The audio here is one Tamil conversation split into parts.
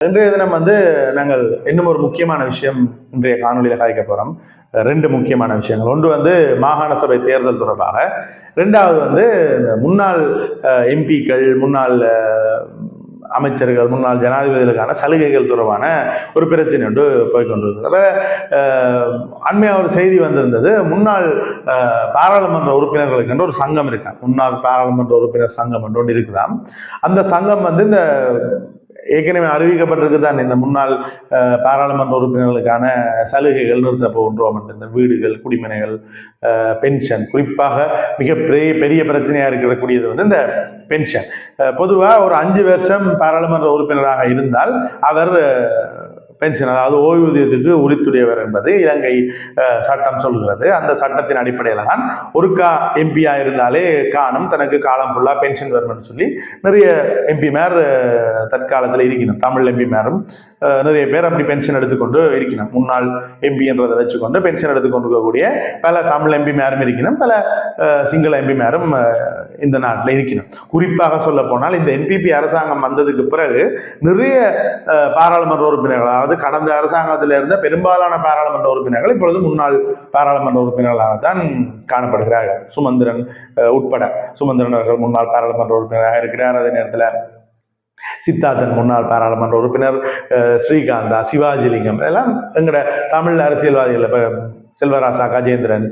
இன்றைய தினம் வந்து நாங்கள் இன்னும் ஒரு முக்கியமான விஷயம் இன்றைய காணொலியில் காய்க்க போகிறோம் ரெண்டு முக்கியமான விஷயங்கள். ஒன்று வந்து மாகாண சபை தேர்தல் தொடர்பாக. ரெண்டாவது வந்து இந்த முன்னாள் எம்பிக்கள் முன்னாள் அமைச்சர்கள் முன்னாள் ஜனாதிபதிகளுக்கான சலுகைகள் தொடர்பான ஒரு பிரச்சனை ஒன்று போய்கொண்டிருக்கிறது அப்ப, அண்மையாக ஒரு செய்தி வந்திருந்தது. முன்னாள் பாராளுமன்ற உறுப்பினர்களுக்கு என்று ஒரு சங்கம் இருக்கான் முன்னாள் பாராளுமன்ற உறுப்பினர் சங்கம் என்று ஒன்று இருக்குதான் அந்த சங்கம் வந்து இந்த ஏற்கனவே அறிவிக்கப்பட்டிருக்கு தான் இந்த முன்னாள் பாராளுமன்ற உறுப்பினர்களுக்கான சலுகைகள் நிறுத்த போகின்றோம் இந்த வீடுகள் குடிமனைகள் பென்ஷன். குறிப்பாக மிக பெரிய பெரிய பிரச்சனையாக இருக்கக்கூடியது வந்து இந்த பென்ஷன். பொதுவாக ஒரு அஞ்சு வருஷம் பாராளுமன்ற உறுப்பினராக இருந்தால் அவர் பென்ஷன் அதாவது ஓய்வூதியத்துக்கு உரித்துடையவர் என்பது இலங்கை சட்டம் சொல்கிறது அந்த சட்டத்தின் அடிப்படையில் தான் கா எம்பியாக இருந்தாலே காணும். தனக்கு காலம் ஃபுல்லாக பென்ஷன் வரும்னு சொல்லி நிறைய எம்பிமார் தற்காலத்தில் இருக்கணும் தமிழ் எம்பிமாரும் நிறைய பேர் அப்படி பென்ஷன் எடுத்துக்கொண்டு இருக்கணும். முன்னாள் எம்பி என்றதை வச்சுக்கொண்டு பென்ஷன் எடுத்துக்கொண்டு இருக்கக்கூடிய பல தமிழ் எம்பிமாரும் இருக்கணும். பல சிங்கள எம்பிமாரும் இந்த நாட்டில் இருக்கணும். குறிப்பாக சொல்ல போனால் இந்த என்பிபி அரசாங்கம் வந்ததுக்கு பிறகு நிறைய பாராளுமன்ற உறுப்பினர்கள் அதாவது கடந்த அரசாங்கத்தில் இருந்த பெரும்பாலான பாராளுமன்ற உறுப்பினர்கள் இப்பொழுது முன்னாள் பாராளுமன்ற உறுப்பினர்களாக தான் காணப்படுகிறார்கள். சுமந்திரன் உட்பட சுமந்திரன் அவர்கள் முன்னாள் பாராளுமன்ற உறுப்பினராக இருக்கிறார். அதே நேரத்தில் சித்தார்த்தன் முன்னாள் பாராளுமன்ற உறுப்பினர் ஸ்ரீகாந்தா சிவாஜிலிங்கம் எல்லாம் எங்களோட தமிழ் அரசியல்வாதிகள் இப்போ செல்வராசா கஜேந்திரன்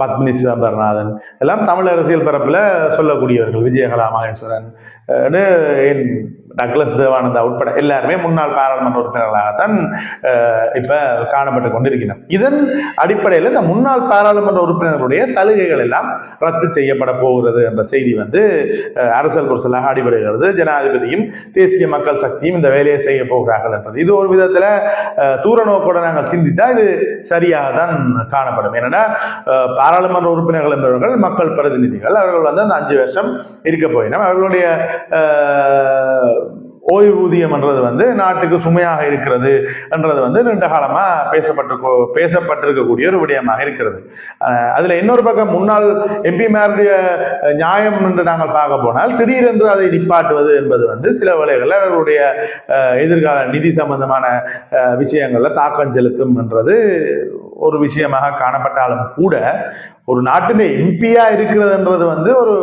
பத்மினி சிதம்பரநாதன் எல்லாம் தமிழ் அரசியல் பரப்பில் சொல்லக்கூடியவர்கள் விஜயகலா மகேஸ்வரன் என் டக்ளஸ் தேவானந்தா உட்பட எல்லாருமே முன்னாள் பாராளுமன்ற உறுப்பினர்களாகத்தான் இப்போ காணப்பட்டு கொண்டிருக்கிறோம் இதன் அடிப்படையில் இந்த முன்னாள் பாராளுமன்ற உறுப்பினர்களுடைய சலுகைகள் எல்லாம் ரத்து செய்யப்பட போகிறது என்ற செய்தி வந்து அரசல் புரசலாக அடிபடுகிறது. ஜனாதிபதியும் தேசிய மக்கள் சக்தியும் இந்த வேலையை செய்ய போகிறார்கள் என்பது. இது ஒரு விதத்தில் தூர நோக்கோட நாங்கள் சிந்தித்தால் இது சரியாக தான் காணப்படும் ஏன்னா பாராளுமன்ற உறுப்பினர்கள் என்பவர்கள் மக்கள் பிரதிநிதிகள் அவர்கள் வந்து அந்த அஞ்சு வருஷம் இருக்க போயினோம் அவர்களுடைய ஓய்வூதியம் என்றது வந்து நாட்டுக்கு சுமையாக இருக்கிறது என்றது வந்து நீண்ட காலமாக பேசப்பட்டு பேசப்பட்டிருக்கக்கூடிய ஒரு விடயமாக இருக்கிறது. அதில் இன்னொரு பக்கம் முன்னாள் எம்பிமாருடைய நியாயம் என்று நாங்கள் பார்க்க போனால் திடீரென்று அதை நிப்பாட்டுவது என்பது வந்து சில வேளைகளில் அவர்களுடைய எதிர்கால நிதி சம்பந்தமான விஷயங்களில் தாக்கம் செலுத்தும் என்றது ஒரு விஷயமாக காணப்பட்டாலும் கூட ஒரு நாட்டின் எம்பியா இருக்கிறதுன்றது வந்து ஒரு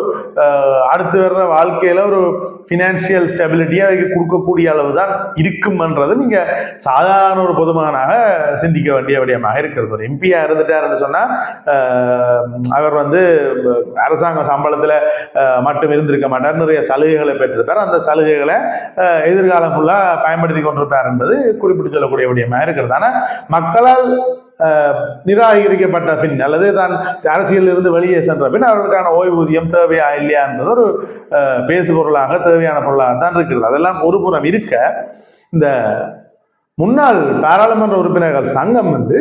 அடுத்து வர்ற வாழ்க்கையில ஒரு ஃபினான்சியல் ஸ்டெபிலிட்டியாக கொடுக்கக்கூடிய அளவு தான் இருக்கும்ன்றது நீங்கள் சாதாரண ஒரு பொதுமகனாக சிந்திக்க வேண்டிய விடயமாக இருக்கிறது. ஒரு எம்பியா இருந்துட்டாருன்னு சொன்னால் அவர் வந்து அரசாங்க சம்பளத்தில் மட்டும் இருந்திருக்க மாட்டார். நிறைய சலுகைகளை பெற்றிருப்பார். அந்த சலுகைகளை எதிர்காலம் ஃபுல்லாக பயன்படுத்தி கொண்டிருப்பார் என்பது குறிப்பிட்டு சொல்லக்கூடிய விடயமாக இருக்கிறது. ஆனால் மக்களால் நிராகரிக்கப்பட்ட பின் அல்லது தான் அரசியலில் இருந்து வெளியே சென்ற பின் அவர்களுக்கான ஓய்வூதியம் தேவையா இல்லையா என்பது ஒரு பேசு பொருளாக தேவையான பொருளாக தான் இருக்கிறது. அதெல்லாம் ஒரு புறம் இருக்க இந்த முன்னாள் பாராளுமன்ற உறுப்பினர்கள் சங்கம் வந்து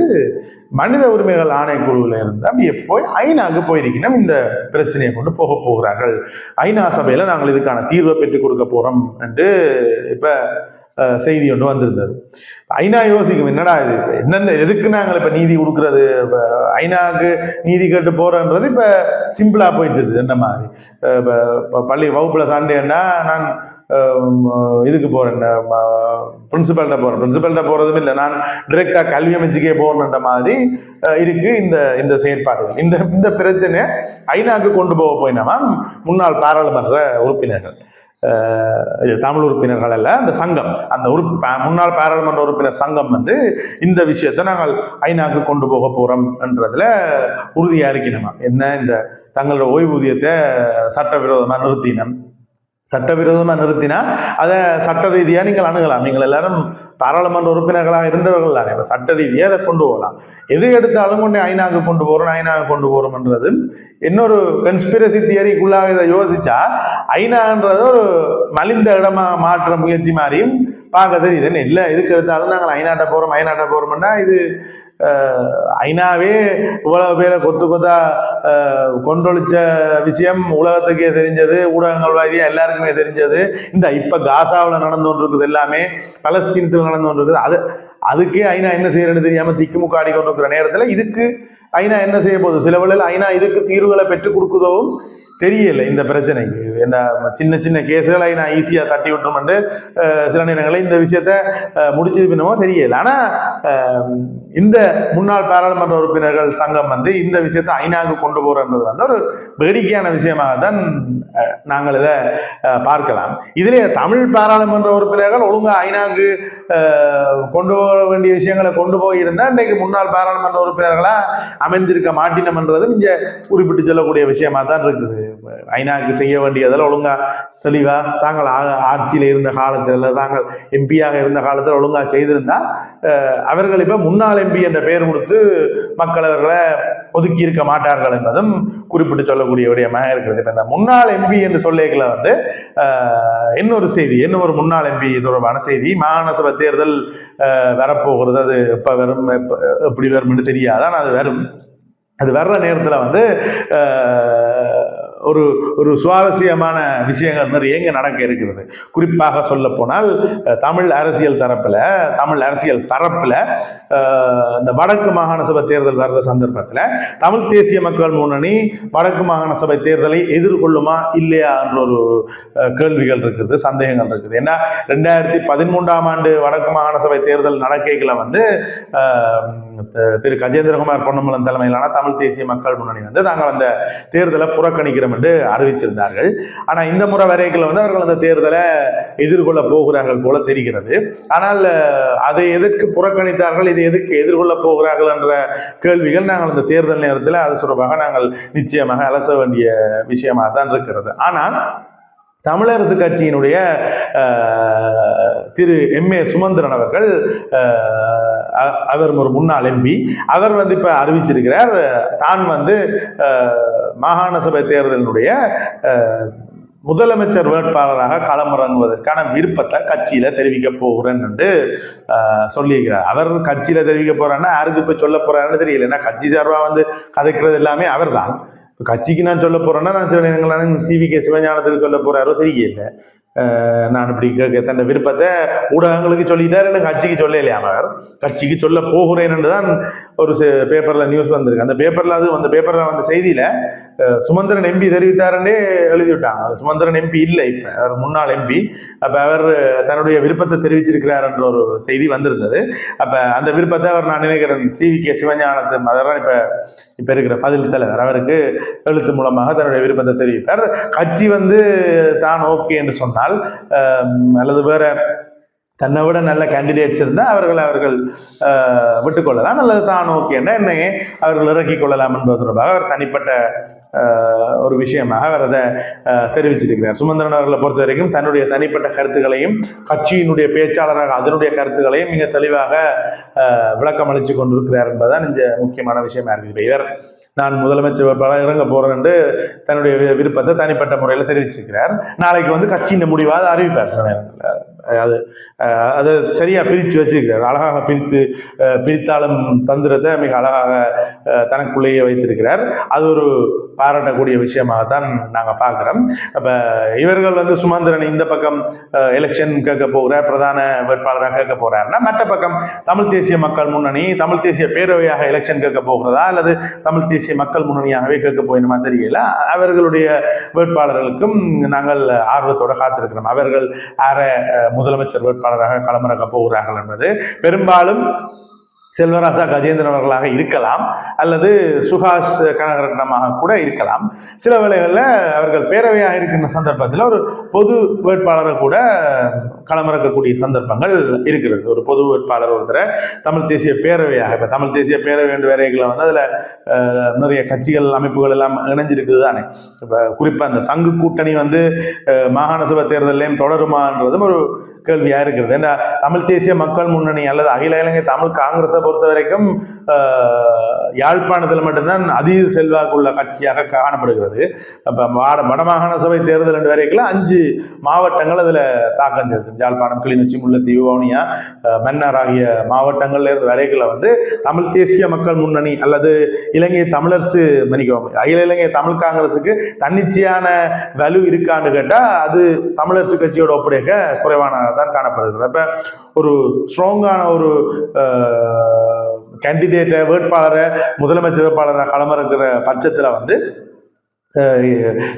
மனித உரிமைகள் ஆணைக்குழுவில் இருந்து அப்படியே போய் ஐநாக்கு போயிருக்கணும் இந்த பிரச்சனையை கொண்டு போக போகிறார்கள். ஐநா சபையில் நாங்கள் இதுக்கான தீர்வை பெற்றுக் கொடுக்க போகிறோம் என்று இப்போ செய்தி ஒன்று வந்திருந்தது. ஐநா யோசிக்கும் என்னடா இது? என்னென்ன எதுக்கு நாங்கள் இப்போ நீதி கொடுக்கறது? இப்போ ஐநாவுக்கு நீதி கேட்டு போகிறோன்றது இப்போ சிம்பிளாக போயிட்டுது என்ன மாதிரி? இப்போ பள்ளி வகுப்பில் சண்டேன்னா நான் இதுக்கு போகிறேன் பிரின்சிபல்கிட்ட போகிறேன் பிரின்சிபல்கிட்ட போகிறதும் இல்லை நான் டிரெக்டாக கல்வி அமைச்சுக்கே போகணுன்ற மாதிரி இருக்குது இருக்கு இந்த இந்த செயற்பாடுகள். இந்த இந்த பிரச்சனை ஐநாவுக்கு கொண்டு போக போயினாமா முன்னாள் பாராளுமன்ற உறுப்பினர்கள். இது தமிழ் உறுப்பினர்கள் அல்ல அந்த சங்கம். அந்த உறுப்பு முன்னாள் பாராளுமன்ற உறுப்பினர் சங்கம் வந்து இந்த விஷயத்தை நாங்கள் ஐநாக்கு கொண்டு போக போறோம் என்றதுல உறுதியா இருக்கணுமா? என்ன இந்த தங்களோட ஓய்வூதியத்தை சட்டவிரோதமாக நிறுத்தினம்? சட்டவிரோதமாக நிறுத்தினா அதை சட்ட ரீதியாக நீங்கள் அணுகலாம். நீங்கள் எல்லாரும் பாராளுமன்ற உறுப்பினர்களாக இருந்தவர்கள் தானே. சட்ட ரீதியாக அதை கொண்டு போகலாம். எது எடுத்தாலும் கொண்டு ஐநாக்கு கொண்டு போகிறோம் ஐநாக்கு கொண்டு போகிறோம்ன்றது இன்னொரு கன்ஸ்பிரசி தியரிக்குள்ளாக இதை யோசிச்சா ஐநான்றது ஒரு மலிந்த இடமாக மாற்ற முயற்சி மாதிரியும் பார்க்க இது என்ன இல்லை எதுக்கு எடுத்தாலும் நாங்கள் ஐநாட்டை போகிறோம் ஐநாட்டை போகிறோம்னா இது ஐநாவே இவ்வளவு பேரை கொத்து கொத்தா கொண்டொழிச்ச விஷயம் உலகத்துக்கே தெரிஞ்சது ஊடகங்கள் வாரியாக எல்லாருக்குமே தெரிஞ்சது. இந்த இப்போ காசாவில் நடந்து கொண்டிருக்குது எல்லாமே பலஸ்தீனத்தில் நடந்து கொண்டிருக்குது. அது அதுக்கே ஐநா என்ன செய்யறதுன்னு தெரியாம திக்குமுக்காடி கொண்டிருக்கிற நேரத்தில் இதுக்கு ஐநா என்ன செய்ய போகுது? சில வேளையில் ஐநா இதுக்கு தீர்வுகளை பெற்றுக் கொடுக்குதோவும் தெரியல இந்த பிரச்சனைக்கு. என்ன சின்ன சின்ன கேஸுகளை நான் ஈஸியாக தட்டி விட்டுருமெண்டு சில நேரங்களில் இந்த விஷயத்த முடிச்சது பின்னமோ தெரியல. ஆனால் இந்த முன்னாள் பாராளுமன்ற உறுப்பினர்கள் சங்கம் வந்து இந்த விஷயத்தை ஐநாவுக்கு கொண்டு போகிறன்றது வந்து ஒரு வேடிக்கையான விஷயமாக தான் நாங்கள் இதை பார்க்கலாம். இதிலே தமிழ் பாராளுமன்ற உறுப்பினர்கள் ஒழுங்காக ஐநாவுக்கு கொண்டு போக வேண்டிய விஷயங்களை கொண்டு போயிருந்தால் இன்றைக்கு முன்னாள் பாராளுமன்ற உறுப்பினர்களாக அமைந்திருக்க மாட்டினம்ன்றதும் இங்கே குறிப்பிட்டு சொல்லக்கூடிய விஷயமா தான் இருக்குது. ஐநாவுக்கு செய்ய வேண்டியதில் ஒழுங்கா தெளிவா தாங்கள் ஆ- ஆட்சியில் இருந்த காலத்தில் தாங்கள் எம்பியாக இருந்த காலத்தில் ஒழுங்கா செய்திருந்தா அவர்கள் இப்ப முன்னாள் எம்பி என்ற பெயர் கொடுத்து மக்கள் அவர்களை ஒதுக்கி இருக்க மாட்டார்கள் என்பதும் குறிப்பிட்டு சொல்லக்கூடிய விடயமாக இருக்கிறது. இப்ப இந்த முன்னாள் எம்பி என்று சொல்லிக்கல வந்து இன்னொரு செய்தி இன்னொரு முன்னாள் எம்பி தொடர்பான செய்தி மாகாண தேர்தல் வரப்போகிறது. அது எப்ப வரும் எப்படி வரும்னு தெரியாது ஆனால் அது வரும். அது வர்ற நேரத்தில் வந்து ஒரு ஒரு சுவாரஸ்யமான விஷயங்கள் நிறைய இங்கே நடக்க இருக்கிறது. குறிப்பாக சொல்ல போனால் தமிழ் அரசியல் தரப்பில் தமிழ் அரசியல் தரப்பில் இந்த வடக்கு மாகாண சபை தேர்தல் வர்ற சந்தர்ப்பத்தில் தமிழ் தேசிய மக்கள் முன்னணி வடக்கு மாகாண சபை தேர்தலை எதிர்கொள்ளுமா இல்லையா என்ற ஒரு கேள்விகள் இருக்குது சந்தேகங்கள் இருக்குது. ஏன்னா ரெண்டாயிரத்தி பதிமூன்றாம் ஆண்டு வடக்கு மாகாண சபை தேர்தல் நடக்கைகளை வந்து திரு கஜேந்திரகுமார் பொன்னம்பலம் தலைமையிலான தமிழ் தேசிய மக்கள் முன்னணி வந்து நாங்கள் அந்த தேர்தலை புறக்கணிக்கிறோம் என்று அறிவிச்சிருந்தார்கள். ஆனால் இந்த முறை வரைக்கும் வந்து அவர்கள் அந்த தேர்தலை எதிர்கொள்ள போகிறார்கள் போல தெரிகிறது. ஆனால் அதை எதற்கு புறக்கணித்தார்கள் இதை எதற்கு எதிர்கொள்ள போகிறார்கள் என்ற கேள்விகள் நாங்கள் அந்த தேர்தல் நேரத்தில் அது தொடர்பாக நாங்கள் நிச்சயமாக அலச வேண்டிய விஷயமாக தான் இருக்கிறது. ஆனால் தமிழரசு கட்சியினுடைய திரு எம் ஏ சுமந்திரன் அவர்கள் அவர் ஒரு முன்னாள் எம்பி. அவர் வந்து இப்போ அறிவிச்சிருக்கிறார் தான் வந்து மாகாண சபை தேர்தலினுடைய முதலமைச்சர் வேட்பாளராக களமிறங்குவதற்கான விருப்பத்தை கட்சியில் தெரிவிக்க போகிறேன் என்று சொல்லியிருக்கிறார். அவர் கட்சியில் தெரிவிக்க போகிறான்னா யாருக்கு இப்போ சொல்ல போகிறாருன்னு தெரியல. ஏன்னா கட்சி சார்பாக வந்து கதைக்கிறது எல்லாமே அவர்தான். இப்போ கட்சிக்கு நான் சொல்ல போகிறேன்னா நான் சில நேரங்களான சிவி கே சிவஞானத்துக்கு சொல்ல போறாரோ தெரியல இல்லை. நான் இப்படி தன் விருப்பத்தை ஊடகங்களுக்கு சொல்லிட்டார். எனக்கு கட்சிக்கு சொல்லலையா அவர். கட்சிக்கு சொல்ல போகிறேன் என்று தான் ஒரு பேப்பரில் நியூஸ் வந்திருக்கு. அந்த பேப்பரில் அது அந்த பேப்பரில் வந்த செய்தியில் சுமந்திரன் எம்பி தெரிவித்தாருன்னே எழுதிவிட்டாங்க. சுமந்திரன் எம்பி இல்லை இப்போ. அவர் முன்னாள் எம்பி அப்போ அவர் தன்னுடைய விருப்பத்தை தெரிவிச்சிருக்கிறார் என்ற ஒரு செய்தி வந்திருந்தது. அப்போ அந்த விருப்பத்தை அவர் நான் நினைக்கிறேன். CV K. சிவஞானத்தின் அதெல்லாம் இப்போ இப்போ இருக்கிற பதில் தலைவர். அவருக்கு எழுத்து மூலமாக தன்னுடைய விருப்பத்தை தெரிவித்தார் கட்சி வந்து தான் ஓகே என்று சொன்னால் அஹ், அல்லது வேற தன்னை விட நல்ல கேண்டிடேட்ஸ் இருந்தால் அவர்கள் அவர்கள் விட்டுக்கொள்ளலாம். அல்லது தான் ஓகேன்னா என்னையே அவர்கள் இறக்கிக் கொள்ளலாம் என்பது தொடர்பாக அவர் தனிப்பட்ட ஒரு விஷயமாக அவர் அதை அஹ், தெரிவிச்சிருக்கிறார் சுமந்திரன் அவர்களை பொறுத்த வரைக்கும் தன்னுடைய தனிப்பட்ட கருத்துக்களையும் கட்சியினுடைய பேச்சாளராக அதனுடைய கருத்துக்களையும் மிக தெளிவாக விளக்கம் அளித்து கொண்டிருக்கிறார் என்பதுதான் இந்த முக்கியமான விஷயமா இருக்குது. இவர் நான் முதலமைச்சர் வேட்பாளர் இறங்க போறேன் என்று தன்னுடைய விருப்பத்தை தனிப்பட்ட முறையில் தெரிவிச்சிருக்கிறார். நாளைக்கு வந்து கட்சியின் முடிவாக அறிவிப்பார் சில நேரங்களில். அது அதை சரியாக பிரித்து வச்சிருக்கிறார். அழகாக பிரித்து பிரித்தாலும் பிரித்தாளும் தந்திரத்தை மிக அழகாக தனக்குள்ளேயே வைத்திருக்கிறார். அது ஒரு பாராட்டக்கூடிய விஷயமாகத்தான் நாங்கள் பார்க்குறோம். அப்போ இவர்கள் வந்து சுமந்திரன் இந்த பக்கம் எலெக்ஷன் கேட்க போகிறார் பிரதான வேட்பாளராக கேட்க போகிறாருன்னா மற்ற பக்கம் தமிழ் தேசிய மக்கள் முன்னணி தமிழ் தேசிய பேரவையாக எலெக்ஷன் கேட்க போகிறதா அல்லது தமிழ் தேசிய மக்கள் முன்னணியாகவே கேட்க போயினுமா தெரியல. அவர்களுடைய வேட்பாளர்களுக்கும் நாங்கள் ஆர்வத்தோடு காத்திருக்கிறோம். அவர்கள் ஆற முதலமைச்சர் வேட்பாளராக களமிறக்கப் போகிறார்கள் என்பது பெரும்பாலும் செல்வராசா கஜேந்திரன் அவர்களாக இருக்கலாம் அல்லது சுகாஷ் கனகரட்னமாக கூட இருக்கலாம். சில வேளைகளில் அவர்கள் பேரவையாக இருக்கின்ற சந்தர்ப்பத்தில் ஒரு பொது வேட்பாளரை கூட களமிறக்கக்கூடிய சந்தர்ப்பங்கள் இருக்கிறது. ஒரு பொது வேட்பாளர் ஒருத்தரை தமிழ் தேசிய பேரவையாக இப்போ தமிழ் தேசிய பேரவை என்ற வேலைகளை வந்து அதில் நிறைய கட்சிகள் அமைப்புகள் எல்லாம் இணைஞ்சிருக்குது தானே. இப்போ குறிப்பாக அந்த சங்கு கூட்டணி வந்து மாகாண சபை தேர்தலையும் தொடருமான்றதும் ஒரு கேள்வியாக இருக்கிறது ஏன்னா தமிழ் தேசிய மக்கள் முன்னணி அல்லது அகில இலங்கை தமிழ் காங்கிரஸை பொறுத்த வரைக்கும் யாழ்ப்பாணத்தில் மட்டும்தான் அதீத செல்வாக்குள்ள கட்சியாக காணப்படுகிறது. இப்போ வட வடமாகாண சபை தேர்தல் ரெண்டு வரைக்கும் அஞ்சு மாவட்டங்கள் அதில் தாக்கம் செலுத்தும் யாழ்ப்பாணம் கிளிநொச்சி முல்லைத்தீவு வவுனியா மன்னார் ஆகிய மாவட்டங்கள்ல இருந்து வரைகளை வந்து தமிழ் தேசிய மக்கள் முன்னணி அல்லது இலங்கை தமிழரசு மன்னிக்கவும் அகில இலங்கை தமிழ் காங்கிரஸுக்கு தன்னிச்சையான வலு இருக்கான்னு கேட்டால் அது தமிழரசு கட்சியோட ஒப்படைக்க குறைவான தான் காணப்படுகிறது. அப்போ ஒரு ஸ்ட்ராங்கான ஒரு கேண்டிடேட்டை வேட்பாளரை முதலமைச்சர் வேட்பாளரை களமிறக்கிற பட்சத்தில் வந்து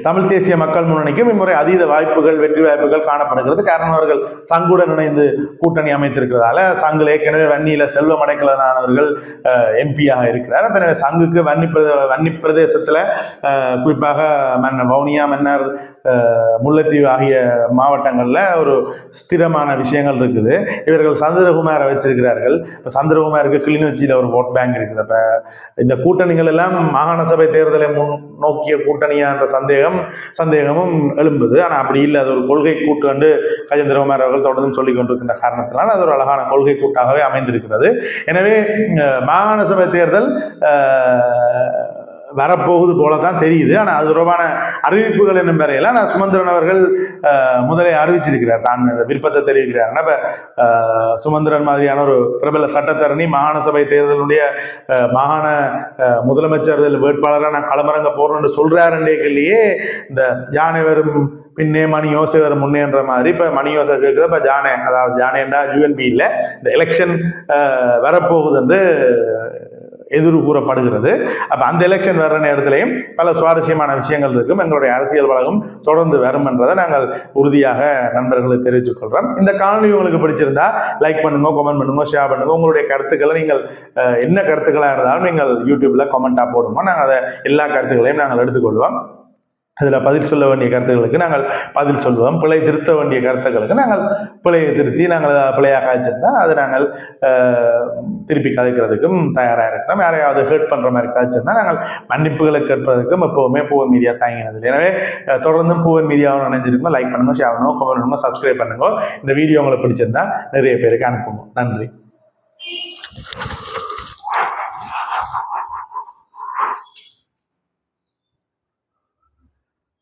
தமிழ் தேசிய மக்கள் முன்னணிக்கும் இம்முறை அதீத வாய்ப்புகள் வெற்றி வாய்ப்புகள் காணப்படுகிறது. காரணம் அவர்கள் சங்குடன் இணைந்து கூட்டணி அமைத்திருக்கிறதால சங்கில் ஏற்கனவே வன்னியில செல்வம் அடைக்கலனானவர்கள் எம்பியாக இருக்கிறார். பிறகு சங்குக்கு வன்னி பிரதே வன்னி பிரதேசத்துல குறிப்பாக மன்னர் வவுனியா மன்னர் முல்லைத்தீவு ஆகிய மாவட்டங்கள்ல ஒரு ஸ்திரமான விஷயங்கள் இருக்குது. இவர்கள் சந்திரகுமாரை வச்சிருக்கிறார்கள். இப்போ சந்திரகுமாருக்கு கிளிநொச்சியில் ஒரு ஓட் பேங்க் இருக்குது. இந்த கூட்டணிகள் எல்லாம் மாகாண சபை தேர்தலை முன் நோக்கிய கூட்டணி தனியான சந்தேகம் சந்தேகமும் எழும்புது. ஆனால் அப்படி இல்லை. அது ஒரு கொள்கை கூட்டு வந்து கஜேந்திரகுமார் அவர்கள் தொடர்ந்து சொல்லிக் கொண்டிருக்கின்ற காரணத்தினால் அது ஒரு அழகான கொள்கை கூட்டாகவே அமைந்திருக்கிறது. எனவே மாகாண சபை தேர்தல் வரப்போகுது போல தான் தெரியுது. ஆனால் அது தொடர்பான அறிவிப்புகள் என்னும் வரையில நான் சுமந்திரன் அவர்கள் முதலே அறிவிச்சிருக்கிறார். தான் இந்த விருப்பத்தை தெரிவிக்கிறார். இப்போ சுமந்திரன் மாதிரியான ஒரு பிரபல சட்டத்தரணி மாகாண சபை தேர்தலுடைய மாகாண முதலமைச்சர் வேட்பாளராக நான் களமிறங்க போறேன்னு சொல்றாருன்றே கேள்வியே இந்த யானை வரும் பின்னே மணி யோசை வரும் முன்னேன்ற மாதிரி இப்போ மணி யோசை கேட்குது. இப்போ ஜானே அதாவது ஜானேண்டா யூஎன்பி இல்லை இந்த எலெக்ஷன் வரப்போகுது என்று எதிர் கூறப்படுகிறது. அப்ப அந்த எலெக்ஷன் வர்ற நேரத்திலையும் பல சுவாரஸ்யமான விஷயங்கள் இருக்கும். எங்களுடைய அரசியல் வழக்கம் தொடர்ந்து வரும் என்றதை நாங்கள் உறுதியாக நண்பர்களுக்கு தெரிவித்துக் கொள்றோம் இந்த காணொலி உங்களுக்கு பிடிச்சிருந்தா லைக் பண்ணுங்க கமெண்ட் பண்ணுங்க ஷேர் பண்ணுங்க. உங்களுடைய கருத்துக்களை நீங்கள் என்ன கருத்துக்களாக இருந்தாலும் நீங்கள் யூடியூப்ல கமெண்டா போடுங்க. நாங்கள் அதை எல்லா கருத்துக்களையும் நாங்கள் எடுத்துக்கொள்வோம். அதில் பதில் சொல்ல வேண்டிய கருத்துக்களுக்கு நாங்கள் பதில் சொல்லுவோம் பிழை திருத்த வேண்டிய கருத்துக்களுக்கு நாங்கள் பிழையை திருத்தி நாங்கள் பிழையாக காய்ச்சிருந்தா அதை நாங்கள் திருப்பி கதைக்கிறதுக்கும் தயாராக இருக்கிறோம் யாரையாவது ஹேர்ட் பண்ணுற மாதிரி காய்ச்சிருந்தா நாங்கள் மன்னிப்புகளை கேட்பதற்கும் எப்போவுமே பூவன் மீடியா தாங்கினது எனவே தொடர்ந்து தொடர்ந்தும் பூவன் மீடியாவை நினைஞ்சிருக்கோம் லைக் பண்ணுங்க ஷேர் பண்ணுங்க கமெண்ட் பண்ணுங்க சப்ஸ்கிரைப் பண்ணுங்க. இந்த வீடியோ உங்களுக்கு பிடிச்சிருந்தா நிறைய பேருக்கு அனுப்புங்க. நன்றி.